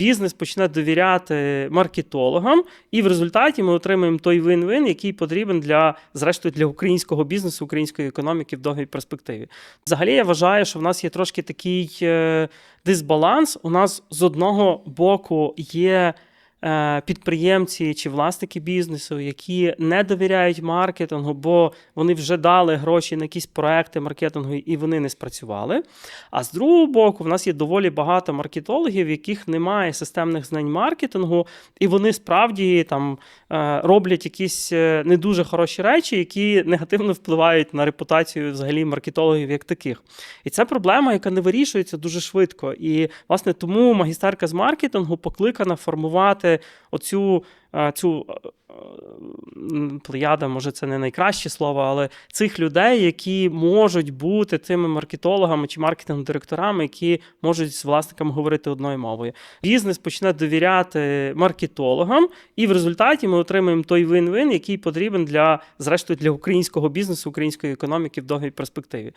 Бізнес почне довіряти маркетологам, і в результаті ми отримаємо той вин-вин, який потрібен для, зрештою, для українського бізнесу, української економіки в довгій перспективі. Взагалі, я вважаю, що в нас є трошки такий е, дисбаланс. У нас з одного боку є підприємці чи власники бізнесу, які не довіряють маркетингу, бо вони вже дали гроші на якісь проекти маркетингу і вони не спрацювали. А з другого боку, в нас є доволі багато маркетологів, яких немає системних знань маркетингу, і вони справді там е, роблять якісь е, не дуже хороші речі, які негативно впливають на репутацію взагалі маркетологів як таких. І це проблема, яка не вирішується дуже швидко. І власне тому магістерка з маркетингу покликана формувати оцю. е, Цю е, плеяда, може, це не найкраще слово, але цих людей, які можуть бути тими маркетологами чи маркетинг-директорами, які можуть з власниками говорити одною мовою. Бізнес почне довіряти маркетологам, і в результаті ми отримаємо той вин-вин, який потрібен для, зрештою, для українського бізнесу, української економіки в довгій перспективі.